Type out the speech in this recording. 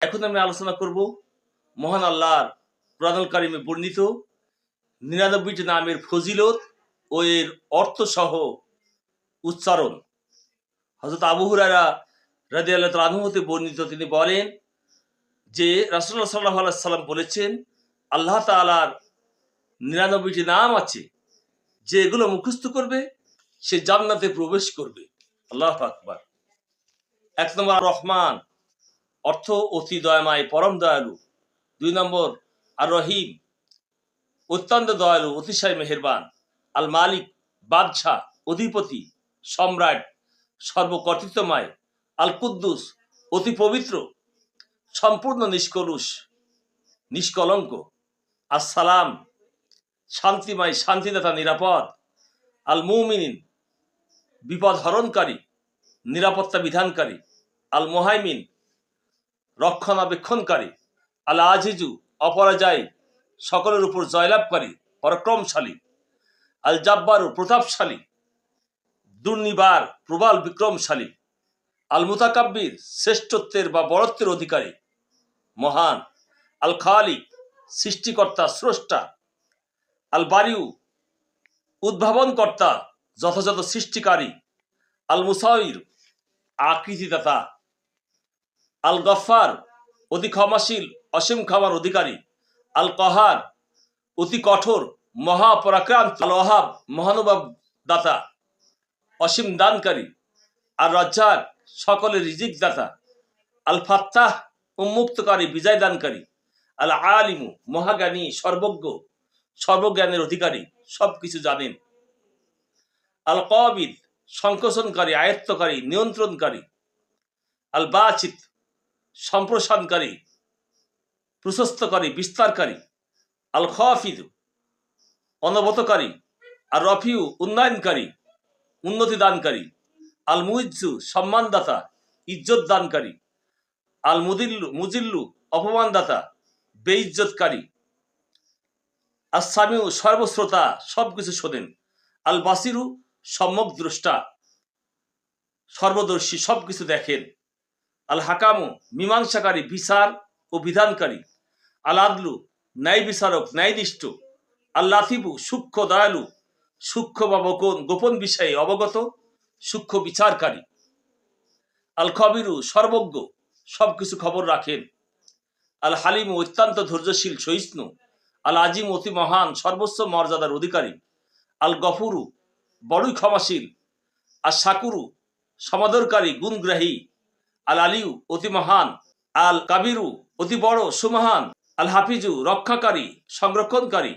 এখন আমি আলোচনা করব মহান আল্লাহর কোরআনুল কারিমে বর্ণিত নিরানব্বইটি নামের ফজিলত ও এর অর্থ সহ উচ্চারণ। হজরত আবু হুরারা রাজি আল্লাহ আনুমতে বর্ণিত তিনি বলেন যে রাসুল্লাহ সাল্লাহ আল্লাহ সাল্লাম বলেছেন, আল্লাহ তালার নিরানব্বইটি নাম আছে, যে এগুলো মুখস্থ করবে, সে জান্নাতে প্রবেশ করবে। আল্লাহ আকবার। এক নম্বর রহমান। অর্থ অতি দয়াময়, পরম দয়ালু। দুই নম্বর আর রহিম অত্যন্ত দয়ালু, অতিশয় মেহেরবান। আল মালিক বাদশাহ, অধিপতি, সম্রাট, সর্বকর্তৃত্বময়। আল কুদ্দুস অতি পবিত্র, সম্পূর্ণ নিষ্কলুষ, নিষ্কলঙ্ক। আসসালাম, শান্তিময়, শান্তিদাতা, নিরাপদ। আল মুমিনিন বিপদ হরণকারী নিরাপত্তা বিধানকারী। আল মোহাইমিন রক্ষণাবেক্ষণকারী আল আজিজু অপরাজয়, সকলের উপর জয়লাভকারী, পরাক্রমশালী আল জাব্বারু প্রতাপশালী, দুর্নিবার, প্রবাল বিক্রমশালী আল মুতাকাব্বির শ্রেষ্ঠত্বের বা বড়ত্বের অধিকারী, মহান আল খালিক সৃষ্টিকর্তা, স্রষ্টা আল বারিউ উদ্ভাবনকর্তা, যথাযথ সৃষ্টিকারী আল মুসাইর আকৃতিদাতা আল গফার অতি ক্ষমাশীল, অসীম ক্ষমার অধিকারী। আল কহার অতি কঠোর, মহাপরাক্রান্ত আল ওহাব মহানুভব দাতা অসীম দানকারী আর রজ্জাক সকলের রিজিক দাতা আল ফাত্তাহ উন্মুক্তকারী বিজয় দানকারী আল আলিমু মহাজ্ঞানী, সর্বজ্ঞ, সর্বজ্ঞানের অধিকারী সব কিছু জানেন। আল কবিদ সংকোচনকারী, আয়ত্তকারী, নিয়ন্ত্রণকারী। আল বাচিত সম্প্রসারণকারী, প্রশস্তকারী, বিস্তারকারী আল খাফিদ অনবতকারী আর রফিউ উন্নয়নকারী উন্নতি দানকারী আল মুইজ্জু সম্মানদাতা ইজ্জত দানকারী আল মুদিল্লু মুজিল্লু, অপমানদাতা, বেইজ্জতকারী। আর সামিউ সর্বশ্রোতা সব কিছু শোনেন। আল বাসিরু সম্যক দ্রষ্টা, সর্বদর্শী সব কিছু দেখেন। আল হাকামু, মীমাংসাকারী, বিচার ও বিধানকারী। আল আদলু, ন্যায় বিচারক, ন্যায়নিষ্ঠ। আল লাতিবু, সূক্ষ্ম দয়ালু। সূক্ষ্ম বা গোপন গোপন বিষয়ে অবগত, সূক্ষ্ম বিচারকারী। আল খবিরু, সর্বজ্ঞ সব কিছু খবর রাখেন। আল হালিম, অত্যন্ত ধৈর্যশীল, সহিষ্ণু। আল আজিম, অতি মহান, সর্বোচ্চ মর্যাদার অধিকারী। আল গফুরু, বড়ই ক্ষমাশীল। আর সাকুরু সমাদরকারী, গুণগ্রাহী। আল আলিউ অতি মহান আল কাবিরু অতি বড় সুমহান আল হাফিজু রক্ষাকারী সংরক্ষণকারী।